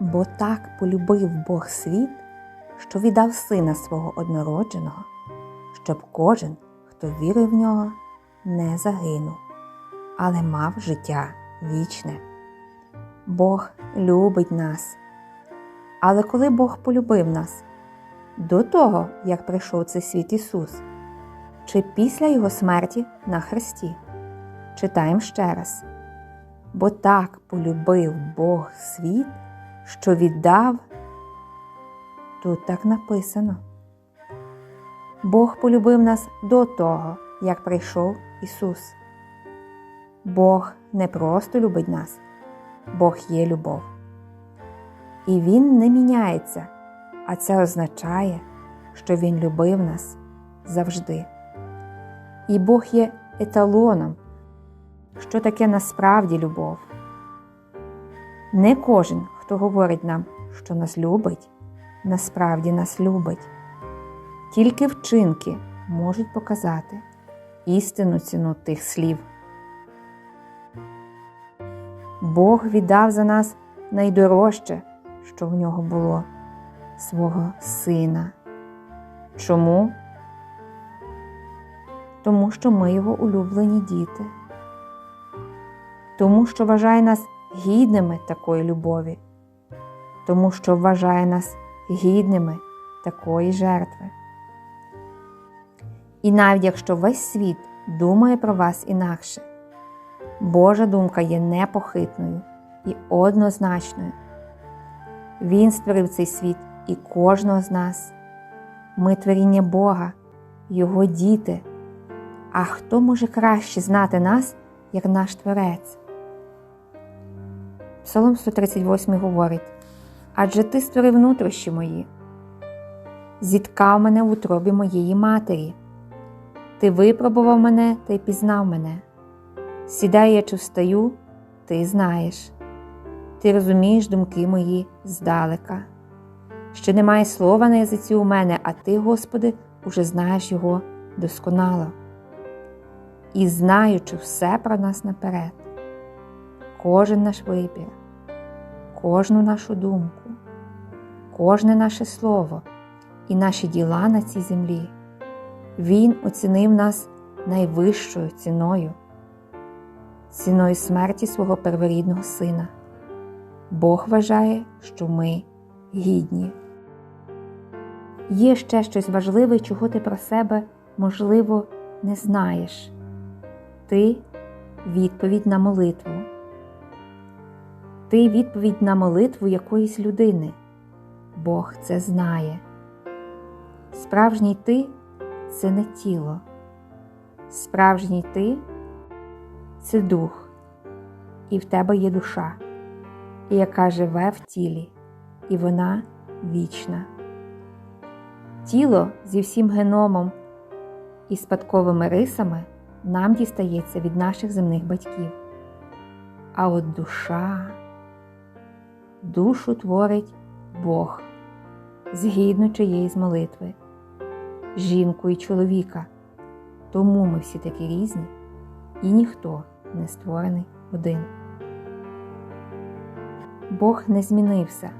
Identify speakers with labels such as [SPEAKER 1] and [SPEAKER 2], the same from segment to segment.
[SPEAKER 1] Бо так полюбив Бог світ, що віддав сина свого однородженого, щоб кожен, хто вірив в нього, не загинув, але мав життя вічне. Бог любить нас. Але коли Бог полюбив нас до того, як прийшов цей світ Ісус, чи після Його смерті на Христі? Читаємо ще раз. Бо так полюбив Бог світ, що віддав. Тут так написано. Бог полюбив нас до того, як прийшов Ісус. Бог не просто любить нас, Бог є любов. І Він не міняється, а це означає, що Він любив нас завжди. І Бог є еталоном, що таке насправді любов. Не кожен, хто говорить нам, що нас любить, насправді нас любить. Тільки вчинки можуть показати істинну ціну тих слів. Бог віддав за нас найдорожче, що в нього було свого сина. Чому? Тому що ми його улюблені діти, тому що вважає нас гідними такої любові, тому що вважає нас гідними такої жертви. І навіть якщо весь світ думає про вас інакше, Божа думка є непохитною і однозначною. Він створив цей світ і кожного з нас. Ми творіння Бога, Його діти. А хто може краще знати нас, як наш Творець? Псалом 138 говорить: Адже ти створив нутрощі мої, зіткав мене в утробі моєї матері, ти випробував мене та й пізнав мене. Сідаю я чи встаю, ти знаєш, ти розумієш думки мої здалека. Ще немає слова на язиці у мене, а ти, Господи, уже знаєш його досконало. І знаючи все про нас наперед, кожен наш вибір, кожну нашу думку, кожне наше слово і наші діла на цій землі, Він оцінив нас найвищою ціною, ціною смерті свого перворідного сина. Бог вважає, що ми гідні. Є ще щось важливе, чого ти про себе, можливо, не знаєш. Ти відповідь на молитву. Ти відповідь на молитву якоїсь людини. Бог це знає. Справжній ти це не тіло. Справжній ти це дух, і в тебе є душа, яка живе в тілі, і вона вічна. Тіло зі всім геномом і спадковими рисами нам дістається від наших земних батьків. А от душа, душу творить Бог згідно чиєїсь молитви, жінку і чоловіка. Тому ми всі такі різні, і ніхто не створений один. Бог не змінився,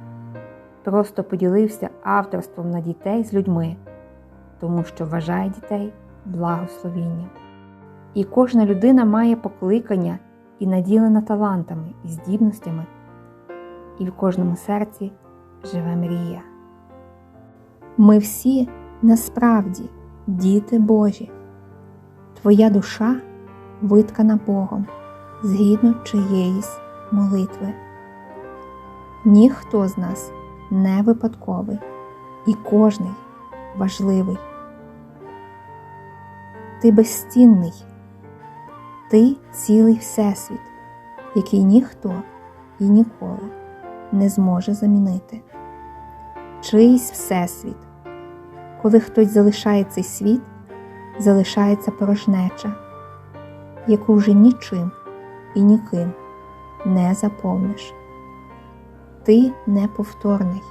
[SPEAKER 1] просто поділився авторством на дітей з людьми, тому що вважає дітей благословінням. І кожна людина має покликання і наділена талантами і здібностями, і в кожному серці живе мрія. Ми всі насправді діти Божі. Твоя душа виткана Богом згідно чиєїсь молитви. Ніхто з нас не випадковий, і кожний важливий. Ти безцінний, ти цілий Всесвіт, який ніхто і ніколи не зможе замінити. Чийсь Всесвіт, коли хтось залишає цей світ, залишається порожнеча, яку вже нічим і ніким не заповниш. Ти неповторний.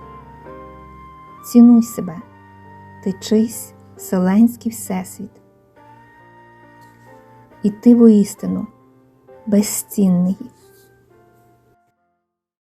[SPEAKER 1] Цінуй себе, ти чийсь вселенський всесвіт. І ти воістину безцінний